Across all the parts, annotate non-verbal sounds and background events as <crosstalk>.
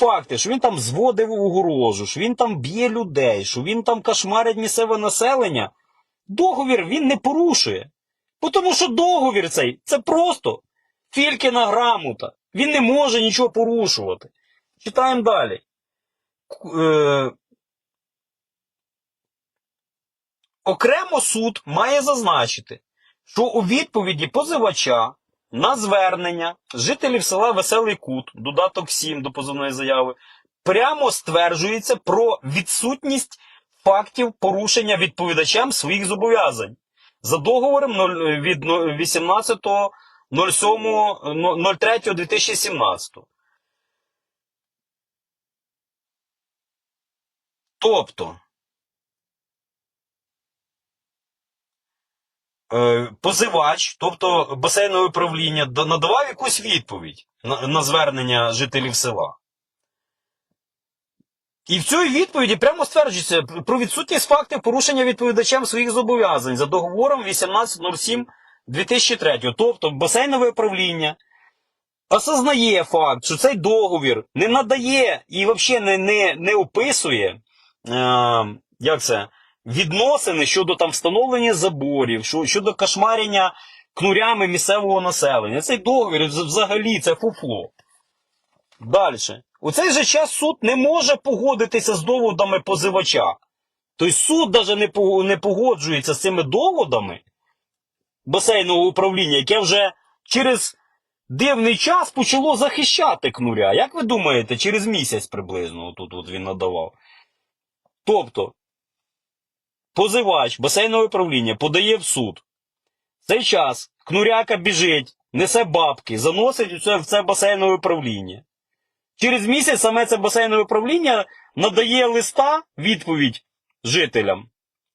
факти, що він там зводив угрожу, що він там б'є людей, що він там кошмарить місцеве населення, договір він не порушує. Тому що договір цей це просто Фількіна грамота. Він не може нічого порушувати. Читаємо далі. Е, окремо суд має зазначити, що у відповіді позивача на звернення жителів села Веселий Кут, додаток 7 до позовної заяви, прямо стверджується про відсутність фактів порушення відповідачем своїх зобов'язань за договором від ну- 18.07.03.2017. Тобто, позивач, тобто басейнове управління, надавав якусь відповідь на, на звернення жителів села. І в цій відповіді прямо стверджується про відсутність фактів порушення відповідачем своїх зобов'язань за договором 18.07.2003. Тобто басейнове управління осознає факт, що цей договір не надає і взагалі не, не, не описує е, як це, відносини щодо там встановлення заборів, що, щодо кошмарення кнурями місцевого населення. Цей договір взагалі це фуфло. Далі. У цей же час суд не може погодитися з доводами позивача. Тобто суд навіть не, погоджується з цими доводами басейнового управління, яке вже через дивний час почало захищати кнуря. Як ви думаєте, через місяць приблизно тут от він надавав. Тобто, позивач басейнового управління подає в суд. В цей час кнуряка біжить, несе бабки, заносить це, в це басейнове управління. Через місяць саме це басейнове управління надає листа відповідь жителям.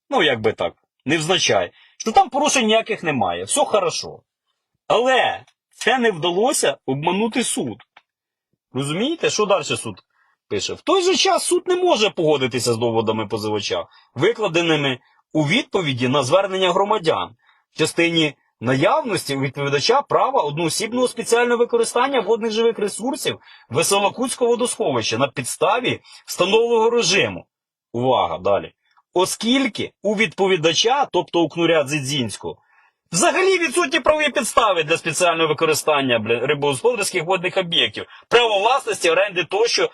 Ну, як би так, невзначай, що там порушень ніяких немає, все хорошо. Але це не вдалося обманути суд. Розумієте, що далі суд пише? В той же час суд не може погодитися з доводами позивача, викладеними у відповіді на звернення громадян в частині наявності у відповідача права одноосібного спеціального використання водних живих ресурсів Веселокутського водосховища на підставі встановленого режиму. Увага далі. Оскільки у відповідача, тобто у кнуря Дзидзінського, Взагалі відсутні правові підстави для спеціального використання бля, рибогосподарських водних об'єктів, право власності, оренди тощо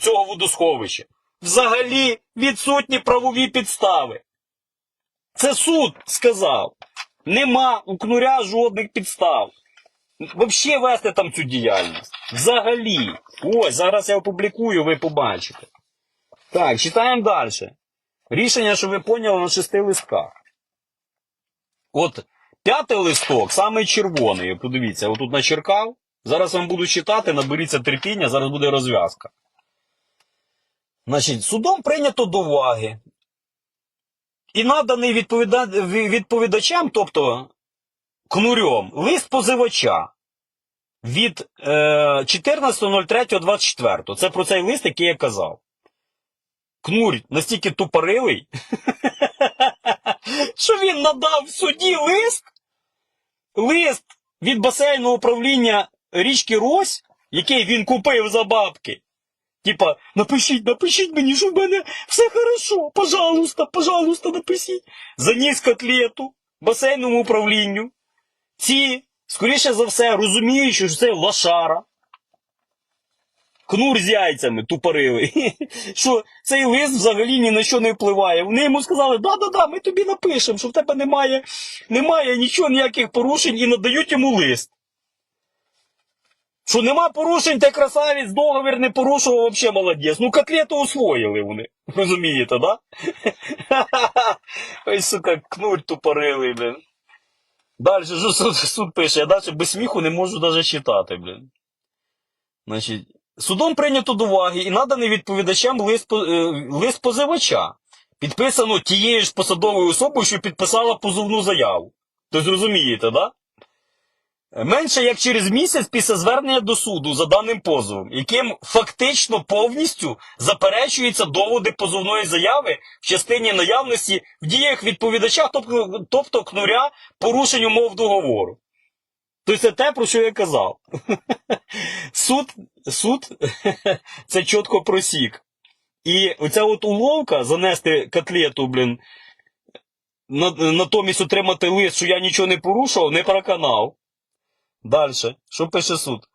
цього водосховища. Взагалі відсутні правові підстави. Це суд сказав. Нема у кнуря жодних підстав. Взагалі вести там цю діяльність. Взагалі. Ось, зараз я опублікую, ви побачите. Так, читаємо далі. Рішення, що ви поняли, на шести листках. От п'ятий листок, самий червоний. Подивіться, отут начеркав. Зараз вам буду читати, наберіться терпіння, зараз буде розв'язка. Значить, судом прийнято до уваги. І наданий відповіда... відповідачам, тобто кнурьом, лист позивача від е, 14.03.24. Це про цей лист, який я казав. Кнурь настільки тупорилий, <laughs> що він надав в суді лист, лист від басейного управління річки Рось, який він купив за бабки. Типа, напишіть, напишіть мені, що в мене все хорошо. Пожалуйста, пожалуйста, напишіть. Заніс котлету басейному управлінню. Ці, скоріше за все, розуміючи, що це лошара. Кнур з яйцями тупорили. <laughs> Що цей лист взагалі ні на що не впливає. Вони йому сказали, да-да-да, ми тобі напишемо, що в тебе немає, немає нічого, ніяких порушень, і надають йому лист. Що нема порушень, ти красавець, договір не порушував, взагалі молодець. Ну, котлету освоїли вони. Розумієте, да? <laughs> Ой, сука, кнурь тупорилий, блін. Далі, суд, суд пише, я далі без сміху не можу навіть читати, блін. Значить, судом прийнято до уваги і наданий відповідачам лист, е, лист позивача, підписано тією ж посадовою особою, що підписала позовну заяву. Тобто розумієте, да? Менше як через місяць після звернення до суду за даним позовом, яким фактично повністю заперечуються доводи позовної заяви в частині наявності в діях відповідача, тобто, тобто кнуря порушень умов договору. Тобто це те, про що я казав. <laughs> Суд суд <laughs> це чітко просік. І оця от уловка занести котлету, блін, натомість отримати лист, що я нічого не порушував, не проканав. Далі. Що пише суд?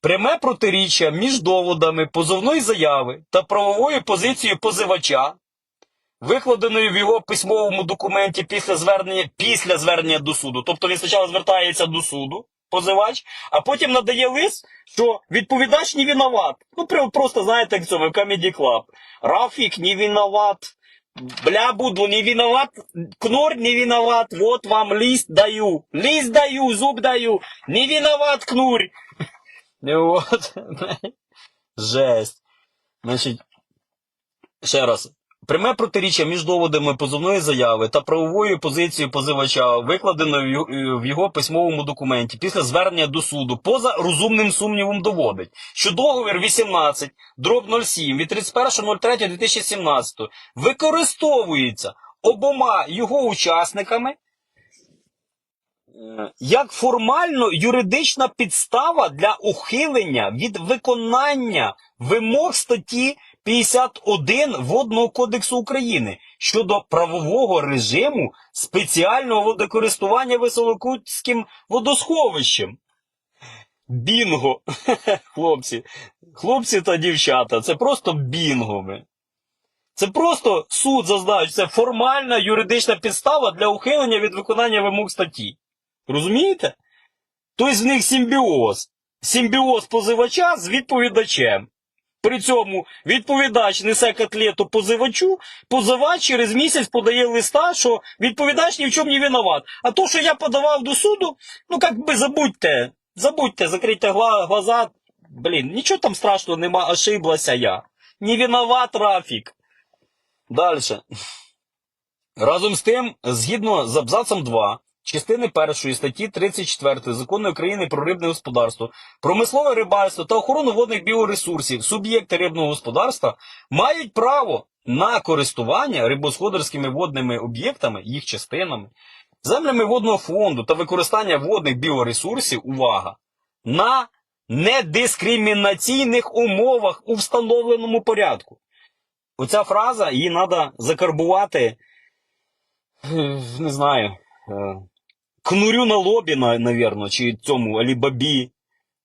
Пряме протиріччя між доводами позовної заяви та правовою позицією позивача, викладеною в його письмовому документі після звернення, після звернення до суду. Тобто він спочатку звертається до суду, позивач, а потім надає лист, що відповідач не виноват. Ну, прям просто, знаєте, як в цьому в Comedy Club. Рафік не виноват. Бля, буду не виноват, Кнор не виноват, вот вам лист даю. Лист даю, зуб даю. Не виноват, Кнурь. <laughs> Ну от. <laughs> Жесть. Значить, ще раз. Пряме протиріччя між доводами позовної заяви та правовою позицією позивача, викладеною в його- письмовому документі після звернення до суду, поза розумним сумнівом доводить, що договір 18, дроб 07 від 31.03.2017 використовується обома його учасниками е, як формально юридична підстава для ухилення від виконання вимог статті 51 Водного кодексу України щодо правового режиму спеціального водокористування Веселокутським водосховищем. Бінго, <laughs> хлопці, хлопці та дівчата, це просто бінго. Це просто суд зазначив, це формальна юридична підстава для ухилення від виконання вимог статті. Розумієте? Тобто в них симбіоз. Симбіоз позивача з відповідачем. При цьому відповідач несе котлету позивачу, позивач через місяць подає листа, що відповідач ні в чому не виноват. А то, що я подавав до суду, ну як би забудьте, забудьте, закрийте глаза. Блін, нічого там страшного нема, ошиблася я. Не виноват Рафік. Дальше. Разом з тим, згідно з абзацом 2 частини першої статті 34 Закону України про рибне господарство, промислове рибальство та охорону водних біоресурсів, суб'єкти рибного господарства мають право на користування рибосходарськими водними об'єктами, їх частинами, землями водного фонду та використання водних біоресурсів, увага, на недискримінаційних умовах у встановленому порядку. Оця фраза, її треба закарбувати, не знаю, е, кнурю на лобі, на- навірно, чи цьому алібабі,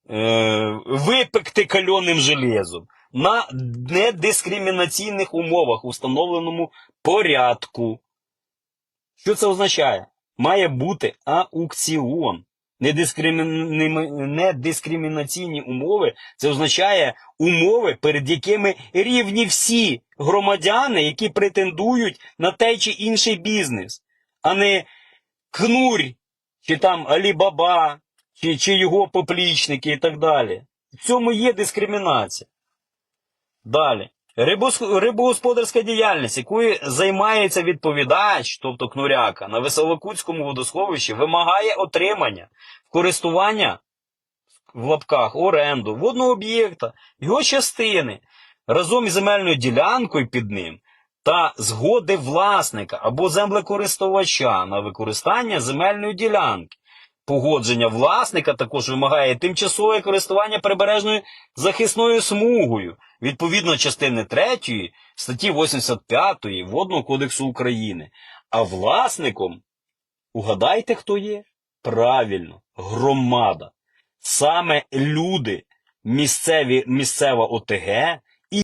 е, випекти кальоним железом на недискримінаційних умовах у встановленому порядку. Що це означає? Має бути аукціон. Недискримінаційні умови це означає умови, перед якими рівні всі громадяни, які претендують на той чи інший бізнес, а не кнурь, чи там Алібаба, чи, чи його поплічники і так далі. В цьому є дискримінація. Далі. Рибогосподарська діяльність, якою займається відповідач, тобто кнуряка, на Веселокутському водосховищі, вимагає отримання користування в лапках оренду водного об'єкта, його частини разом із земельною ділянкою під ним та згоди власника або землекористувача на використання земельної ділянки. Погодження власника також вимагає тимчасове користування прибережною захисною смугою відповідно частини 3 статті 85 Водного кодексу України. А власником, угадайте, хто є? Правильно, громада. Саме люди, місцеві, місцева ОТГ,